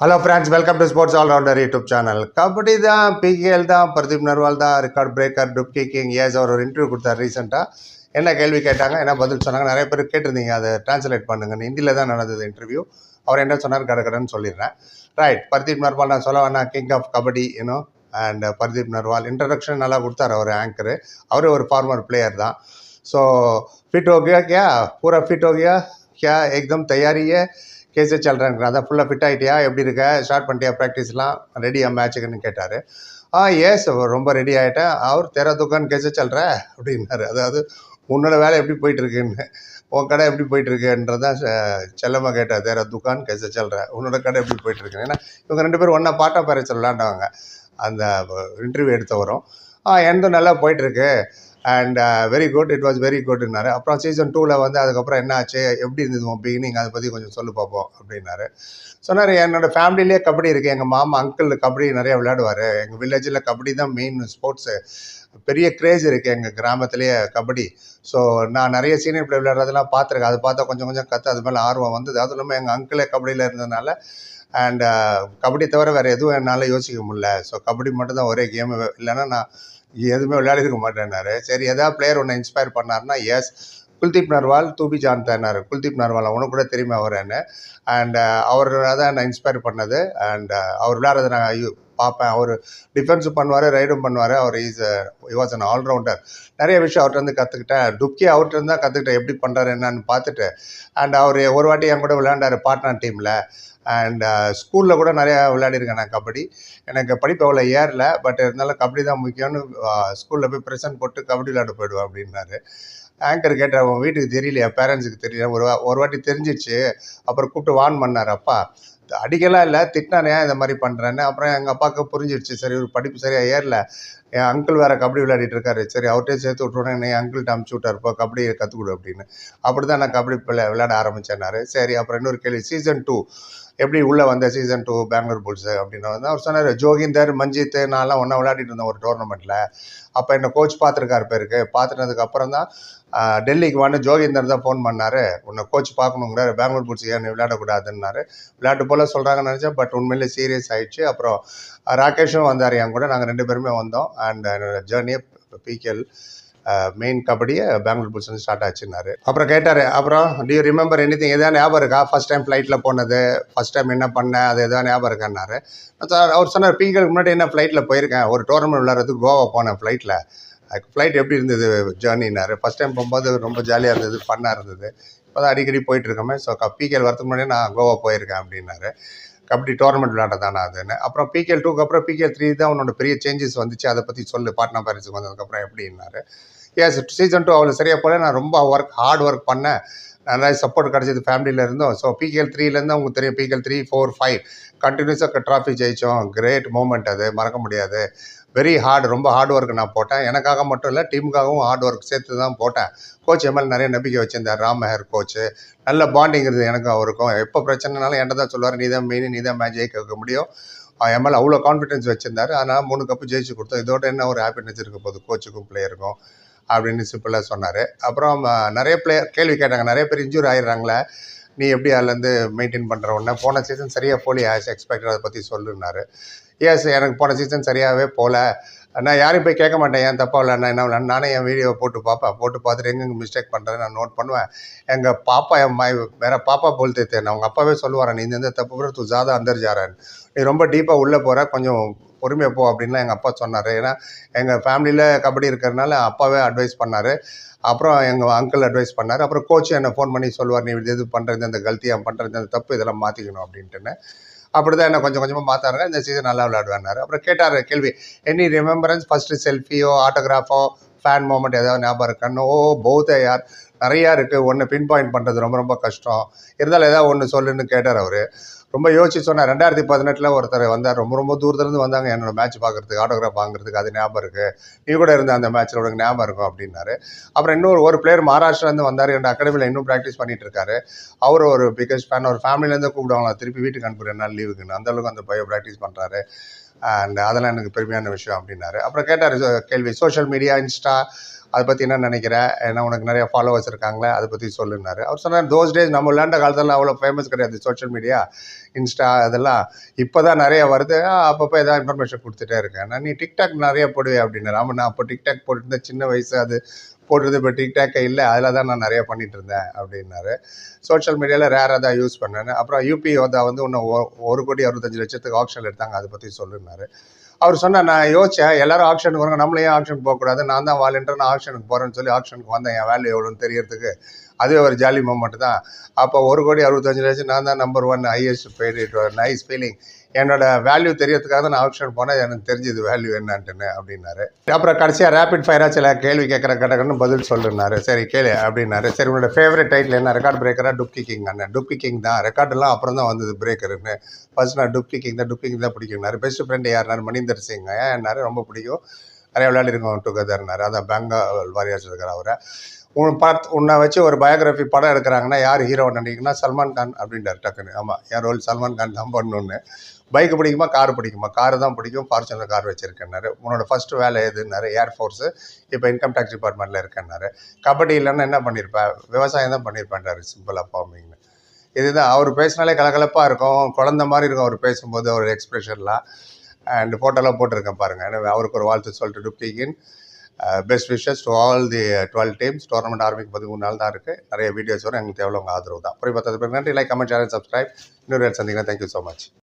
Hello friends welcome to sports allrounder YouTube channel kabaddi தான் PKL தான் பிரதீப் நர்வால் தான் record breaker dubki king ace அவர் ஒரு interview கொடுத்தார் ரீசெண்டாக என்ன கேள்வி கேட்டாங்க என்ன பதில் சொன்னாங்க நிறைய பேர் கேட்டிருந்தீங்க அதை டிரான்ஸ்லேட் பண்ணுங்கன்னு. ஹிந்தியில் தான் நடந்தது இன்டர்வியூ அவர் என்ன சொன்னார் கடகடன்னு சொல்லிடுறேன். ரைட் பர்தீப் நர்வால் நான் சொல்ல வேணா king of kabaddi you know and Pardeep Narwal introduction நல்லா கொடுத்தார் அவர் ஆங்கரு அவர் ஒரு ஃபார்மர் பிளேயர் தான். ஸோ ஃபிட் ஹோ கே பூரா ஃபிட் ஹோ கே கியா எக்தம் தயாரியே है சொல்கிறேன் அதான் ஃபுல்லாக ஃபிட் ஆகிட்டியா எப்படி இருக்க? ஸ்டார்ட் பண்ணிட்டியா? ப்ராக்டிஸ்லாம் ரெடியா மேட்ச்சுக்குன்னு கேட்டார். ஆ ஏஸ் ரொம்ப ரெடி ஆகிட்டேன் அவர் தெர துக்கான்னு கேஸே சொல்கிற அப்படின்னாரு. அதாவது உன்னோட வேலை எப்படி போயிட்டுருக்குன்னு? உன் கடை எப்படி போயிட்டுருக்குன்றதான் செல்லமாக கேட்டார் தேர துக்கான் கேச சொல்கிற உன்னோட கடை எப்படி போயிட்டுருக்கு ஏன்னா இவங்க ரெண்டு பேரும் ஒன்றா பாட்டா பேரச்சல் விளாண்டவங்க அந்த இன்டர்வியூ எடுத்த வரும் ஆ எனதும் நல்லா போயிட்டுருக்கு? And very good it was very குட்னாரு அப்புறம் சீசன் டூவில் வந்து அதுக்கப்புறம் என்ன ஆச்சு எப்படி இருந்தது உன் பிகினிங் அதை பற்றி கொஞ்சம் சொல்லு பார்ப்போம் அப்படின்னாரு. சொன்னார் என்னோட ஃபேமிலிலே கபடி இருக்குது எங்கள் மாமா அங்கிள் கபடி நிறையா விளையாடுவார். எங்கள் வில்லேஜில் கபடி தான் மெயின் ஸ்போர்ட்ஸு பெரிய க்ரேஸ் இருக்குது எங்கள் கிராமத்துலேயே கபடி. ஸோ நான் நிறைய சீனியர் பிள்ளை விளையாடுறதெல்லாம் பார்த்துருக்கேன். அதை பார்த்தா கொஞ்சம் கொஞ்சம் கற்று அது மேலே ஆர்வம் வந்தது. அதுவும் இல்லாமல் எங்கள் அங்கிளே கபடியில் இருந்ததுனால அண்ட் uh, கபடி தவிர வேறு எதுவும் என்னால் யோசிக்க முடியல. ஸோ கபடி மட்டும் தான் ஒரே கேமு இல்லைன்னா நான் எதுவுமே விளையாடிருக்க மாட்டேன்னாரு. சரி எதாவது பிளேயர் ஒன்று இன்ஸ்பயர் பண்ணாருன்னா எஸ் குல்தீப் நர்வால் தூபி ஜான்தானார் குல்தீப் நர்வால் உனக்கு கூட தெரியுமா அவர்னு அண்ட் அவர் தான் நான் இன்ஸ்பயர் பண்ணது. அண்ட் அவர் விளையாடுறது நான் ஐயோ பார்ப்பேன். அவர் டிஃபென்ஸும் பண்ணுவார் ரைடும் பண்ணுவார். அவர் இஸ் வாஸ் அன் ஆல்ரவுண்டர் நிறைய விஷயம் அவர்கிட்ட வந்து கற்றுக்கிட்டேன் டுப்கி அவர்கிட்ட இருந்தால் தான் கற்றுக்கிட்டேன் எப்படி பண்ணுறாரு என்னன்னு பார்த்துட்டு. அண்ட் அவர் ஒரு வாட்டி என் கூட விளையாண்டார் பாட்னா டீமில் அண்ட் ஸ்கூலில் கூட நிறையா விளையாடிருக்கேன் நான் கபடி. எனக்கு படிப்பு அவ்வளோ ஏறல. பட் இருந்தாலும் கபடி தான் முக்கியம்னு uh, ஸ்கூலில் போய் ப்ரெசன்ட் போட்டு கபடி விளையாட போயிடுவேன் அப்படின்னாரு. ஆங்கர் கேட்டார் அவன் வீட்டுக்கு தெரியலையா? பேரண்ட்ஸுக்கு தெரியல ஒரு வா- ஒரு வாட்டி தெரிஞ்சிச்சு. அப்புறம் கூப்பிட்டு வான் பண்ணார் அப்பா அடிக்கலாம் இல்லை திட்டினார் ஏன் இந்த மாதிரி பண்ணுறேன்னு அப்புறம் எங்கள் அப்பாவுக்கு புரிஞ்சிடுச்சு சரி ஒரு படிப்பு சரியாக ஏறல. என் அங்கிள் வேறு கபடி விளையாடிட்டு இருக்காரு. சரி அவர்கிட்டே சேர்த்து விட்டுருவோம். என் அங்கிள்கிட்ட அமுச்சு விட்டார். இப்போ கபடி கற்றுக்கொடு அப்படின்னு. அப்படி தான் நான் கபடி விளையாட ஆரம்பித்தேன்னாரு சரி அப்புறம் இன்னொரு கேள்வி சீசன் டூ எப்படி உள்ளே வந்த சீசன் டூ பெங்களூர் புல்ஸு அப்படின்னு வந்து அவர் சொன்னார் ஜோகிந்தர் மஞ்சித் நான்லாம் ஒன்றா விளையாடிட்டு இருந்தோம் ஒரு டோர்னமெண்ட்டில் அப்போ என்னை கோச் பார்த்துருக்காரு பேருக்கு. பார்த்துட்டதுக்கப்புறம் தான் டெல்லிக்கு வந்து ஜோகிந்தர் தான் ஃபோன் பண்ணார். உன்னை கோச் பார்க்கணுங்கிறாரு. பெங்களூர் புல்ஸ் ஏன் நீ விளையாடக்கூடாதுன்னாரு. விளையாட்டு போல் சொல்கிறாங்கன்னு நினச்சேன் பட் உண்மையிலே சீரியஸ் ஆகிடுச்சு அப்புறம் ராகேஷும் வந்தார் என் கூட. நாங்கள் ரெண்டு பேருமே வந்தோம். அண்ட் என்னோடய ஜேர்னியை பிகேஎல் மெயின் கபடியை பெங்களூர் புல்ஸ் வந்து ஸ்டார்ட் ஆச்சுன்னாரு. அப்புறம் கேட்டார் அப்புறம் டியூ ரிமெம்பர் எனி திங் எதாவது ஞாபகம் இருக்கா? ஃபஸ்ட் டைம் ஃப்ளைட்டில் போனது ஃபஸ்ட் டைம் என்ன பண்ணேன் அது எதாவது ஞாபகம் இருக்கான்னாரு சார் அவர் சொன்னார் பீங்களுக்கு முன்னாடி என்ன ஃப்ளைட்டில் போயிருக்கேன். ஒரு டோர்னமெண்ட் விளையாடுறதுக்கு கோவா போனேன் ஃப்ளைட்டில் ஃப்ளைட் எப்படி இருந்தது ஜேர்னின்னாரு ஃபஸ்ட் டைம் போகும்போது ரொம்ப ஜாலியாக இருந்தது ஃபன்னாக இருந்தது. இப்போ தான் அடிக்கடி போயிட்டு இருக்கோமே. ஸோ பிகேல் வரதுக்கு முன்னாடியே நான் கோவா போயிருக்கேன் அப்படின்னாரு. கபடி டோர்னமெண்ட் விளையாடுறதானா அதுன்னு. அப்புறம் பிகேஎல் டூக்கு அப்புறம் பிகேஎல் த்ரீ தான் உன்னோட பெரிய சேஞ்சஸ் வந்துச்சு. அதை பற்றி சொல்லு பாட்னா பாரிஸுக்கு வந்ததுக்கப்புறம் எப்படின்னாரு எஸ் சீசன் டூ அவ்வளோ சரியாக போல நான் ரொம்ப ஒர்க் ஹார்ட் ஒர்க் பண்ணேன். நிறைய சப்போர்ட் கிடச்சிது ஃபேமிலியில் இருந்தோம். ஸோ பிகேஎல் த்ரீலேருந்து அவங்களுக்கு தெரியும். பிகேஎல் த்ரீ ஃபோர் ஃபைவ் கண்டினியூஸாக ட்ராஃபி ஜெயித்தோம் கிரேட் மூமெண்ட் அது. மறக்க முடியாது. வெரி ஹார்டு ரொம்ப ஹார்ட் ஒர்க் நான் போட்டேன். எனக்காக மட்டும் இல்லை டீமுக்காகவும் ஹார்ட் ஒர்க் சேர்த்து தான் போட்டேன். கோச் எம்எல் நிறைய நம்பிக்கை வச்சிருந்தார். ராம் மெஹர் கோச்சு நல்ல பாண்டிங் இருந்தது எனக்கும் அவருக்கும். எப்போ பிரச்சனைனாலும் என்கிட்ட தான் சொல்லுவார் நீ தான் மெயின் நீ தான் மேட்ச் ஜெயிக்க வைக்க முடியும் எம்எல் அவ்வளோ கான்ஃபிடன்ஸ் வச்சுருந்தார். அதனால் மூணு கப்பு ஜெயிச்சு கொடுத்தோம். இதோட என்ன ஒரு ஹாப்பினஸ் இருக்க போகுது? கோச்சுக்கும் பிளேயருக்கும் அப்படின்னு சிம்பிளாக சொன்னார். அப்புறம் நிறைய பிளேயர் கேள்வி கேட்டாங்க. நிறைய பேர் இன்ஜூர் ஆயிடுறாங்களே நீ எப்படி அதுலேருந்து மெயின்டைன் பண்ணுற உடனே போன சீசன் சரியாக போலி ஆஸ் எக்ஸ்பெக்டட் அதை பற்றி சொல்லுனாரு எஸ் எனக்கு போன சீசன் சரியாகவே போகல. நான் யாரையும் போய் கேட்க மாட்டேன். ஏன் தப்பா இல்லை என்ன விளையாடு நானே என் வீடியோவை போட்டு பார்ப்பேன் போட்டு பார்த்துட்டு எங்கெங்கே மிஸ்டேக் பண்ணுறேன் நான் நோட் பண்ணுவேன். எங்கள் பாப்பா என் மை வேற பாப்பா போல் தேத்தேன் அவங்க அப்பாவே சொல்லுவாரன் நீ இந்த தப்பு கூட தூ ஜாதா அந்தர் ஜாரன் நீ ரொம்ப டீப்பாக உள்ளே போகிற கொஞ்சம் பொறுமையாக போ அப்படின்லாம் எங்கள் அப்பா சொன்னார். ஏன்னா எங்கள் ஃபேமிலியில் கபடி இருக்கிறதுனால அப்பாவே அட்வைஸ் பண்ணார். அப்புறம் எங்கள் அங்கிள் அட்வைஸ் பண்ணார். அப்புறம் கோச் என்னை ஃபோன் பண்ணி சொல்லுவார் நீ இது இது பண்ணுறது இந்த கல்த்தியாக பண்ணுறது அந்த தப்பு இதெல்லாம் மாற்றிக்கணும் அப்படின்ட்டுன்னு. அப்படி தான் என்ன கொஞ்சம் கொஞ்சமாக மாற்றாருங்க இந்த சீசன் நல்லா விளையாடுவார் அப்புறம் கேட்டார் கேள்வி எனி ரிமெம்பரன்ஸ் ஃபஸ்ட்டு செல்ஃபியோ ஆட்டோகிராஃபோ ஃபேன் மூமெண்ட் ஏதாவது ஞாபகம் இருக்கான்னு ஓ பௌத்த யார் நிறையா இருக்குது ஒன்று பின் பாயிண்ட் பண்ணுறது ரொம்ப ரொம்ப கஷ்டம். இருந்தாலும் ஏதாவது ஒன்று சொல்லுன்னு கேட்டார் அவர். ரொம்ப யோசிச்சு சொன்னார் ரெண்டாயிரத்தி பதினெட்டில் ஒருத்தர் வந்தார். ரொம்ப ரொம்ப தூரத்துலேருந்து வந்தாங்க. என்னோட மேட்ச் பார்க்குறதுக்கு ஆட்டோகிராஃப் வாங்குறதுக்கு அது ஞாபகம் இருக்குது நீ கூட இருந்த அந்த மேட்ச்சில் உனக்கு ஞாபகம் இருக்கும் அப்படின்னாரு. அப்புறம் இன்னொரு ஒரு பிளேயர் மகாராஷ்டிராலேருந்து வந்தார். என் அகாடமியில் இன்னும் ப்ராக்டிஸ் பண்ணிட்டு இருக்காரு அவர் ஒரு பிகஸ்ட் ஃபேன் ஒரு ஃபேமிலியிலேருந்து கூப்பிடுவாங்களா திருப்பி வீட்டுக்கு அனுப்புகிறேன் நாள் லீவுக்குன்னு அந்த அளவுக்கு அந்த பையன் ப்ராக்டிஸ் பண்ணுறாரு அண்ட் அதெல்லாம் எனக்கு பெருமையான விஷயம் அப்படின்னாரு. அப்புறம் கேட்டார் கேள்வி சோஷியல் மீடியா இன்ஸ்டா அதை பற்றி என்ன நினைக்கிற? ஏன்னா உனக்கு நிறைய ஃபாலோவர்ஸ் இருக்காங்களே அதை பற்றி சொல்லுனாரு அவர் சொன்னார் தோஸ் டேஸ் நம்ம விளையாண்ட காலத்தில் அவ்வளோ ஃபேமஸ் கிடையாது சோஷியல் மீடியா இன்ஸ்டா அதெல்லாம். இப்போ தான் நிறைய வருது. அப்பப்போ எதாவது இன்ஃபர்மேஷன் கொடுத்துட்டே இருக்கேன். நான் நீ டிக்டாக் நிறைய போடுவேன் அப்படின்னாரு. ஆமாம் நான் அப்போ டிக்டாக் போட்டுருந்தேன் சின்ன வயசு அது. போடுறது இப்போ டிக்டாக்கே இல்லை. அதில் தான் நான் நிறைய பண்ணிட்டு இருந்தேன் அப்படின்னாரு சோஷியல் மீடியாவில் ரேராக தான் யூஸ் பண்ணேன். அப்புறம் யூபி வந்து வந்து இன்னும் ஒரு கோடி அறுபத்தஞ்சு லட்சத்துக்கு ஆப்ஷன் எடுத்தாங்க. அதை பற்றி சொல்லுனாரு அவர் சொன்னார் நான் யோசிச்சேன் எல்லாரும் ஆப்ஷனுக்கு வருங்க நம்மளே ஏன் ஆப்ஷன் போகக்கூடாது. நான் தான் வாலண்டியர் நான் ஆப்ஷனுக்கு போகிறேன்னு சொல்லி ஆப்ஷனுக்கு வந்தேன். என் வேல்யூ எவ்வளோன்னு தெரியறதுக்கு. அதுவே ஒரு ஜாலி மூமெண்ட் தான். அப்போ ஒரு கோடி அறுபத்தஞ்சு லட்சம் நான் தான் number one highest paid it nice feeling என்னோட வேல்யூ தெரியறதுக்காக தான் நான் ஆப்ஷன் போனேன். எனக்கு தெரிஞ்சது வேல்யூ என்னன்ட்டுன்னு அப்படின்னாரு. அப்புறம் கடைசியாக ரேபிட் ஃபயராக சில கேள்வி கேட்குற கடகன்னு பதில் சொல்லுனாரு சரி கேளு அப்படின்னாரு. சரி உங்களோட ஃபேவரட் டைட்டில் என்ன? ரெக்கார்ட் பிரேக்கராக டுப்கி கிங் அண்ணன். டுப்கி கிங் தான். ரெக்கார்டெல்லாம் அப்புறம் தான் வந்தது பிரேக்கர்னு ஃபர்ஸ்ட் நான் டுப்கி கிங் தான் டுப்கி கிங் தான் பிடிக்கும்னாரு. பெஸ்ட் ஃப்ரெண்டு யாருனாரு மணிந்தர் சிங். ஏன்னாரு? ரொம்ப பிடிக்கும். நிறைய விளையாடிருக்கோம் டுகெதர்னாரு அதான் பெங்கால் வாரியர்ஸ் இருக்கிற அவரை. உன் பார்த்து உன்னை வச்சு ஒரு பயோகிராஃபி படம் எடுக்கிறாங்கன்னா யார் ஹீரோ நினைக்கிறீங்கன்னா சல்மான் கான் அப்படின்றார் டக்குன்னு. ஆமாம் என் ரோல் சல்மான் கான் தான் பண்ணணுன்னு பைக்கு பிடிக்குமா கார் பிடிக்குமா? கார் தான் பிடிக்கும் ஃபார்ச்சுனர் கார் வச்சுருக்கேன்னாரு. உன்னோட ஃபர்ஸ்ட் வேலை எதுன்னாரு? ஏர்ஃபோர்ஸு இப்போ இன்கம் டேக்ஸ் டிபார்ட்மெண்ட்டில் இருக்கேன்னாரு. கபடி இல்லைன்னா என்ன பண்ணியிருப்பேன் விவசாயம் தான் பண்ணியிருப்பேன்றாரு சிம்பிளாக ஃபார்மிங்னு இதுதான் அவர் பேசினாலே கலகலப்பாக இருக்கும். குழந்த மாதிரி இருக்கும் அவர் பேசும்போது அவர் எக்ஸ்பிரஷன்லாம் அண்ட் ஃபோட்டோலாம் போட்டிருக்கேன் பாருங்கள் அவருக்கு ஒரு வாழ்த்து சொல்லிட்டு டுப்ளிகின் best wishes to all the twelve teams tournament ஆரம்பிக்கு பதிமூணு நாள் தான் இருக்குது நிறைய வீடியோஸ் வரும். எங்களுக்கு தேவை உங்கள் ஆதரவு தான். அப்புறம் பார்த்தது நன்றி. லைக் கமெண்ட் ஷேர் சப்ஸ்கிரைப் இன்னொரு சந்திக்கிறேன் தேங்க்யூ ஸோ மச்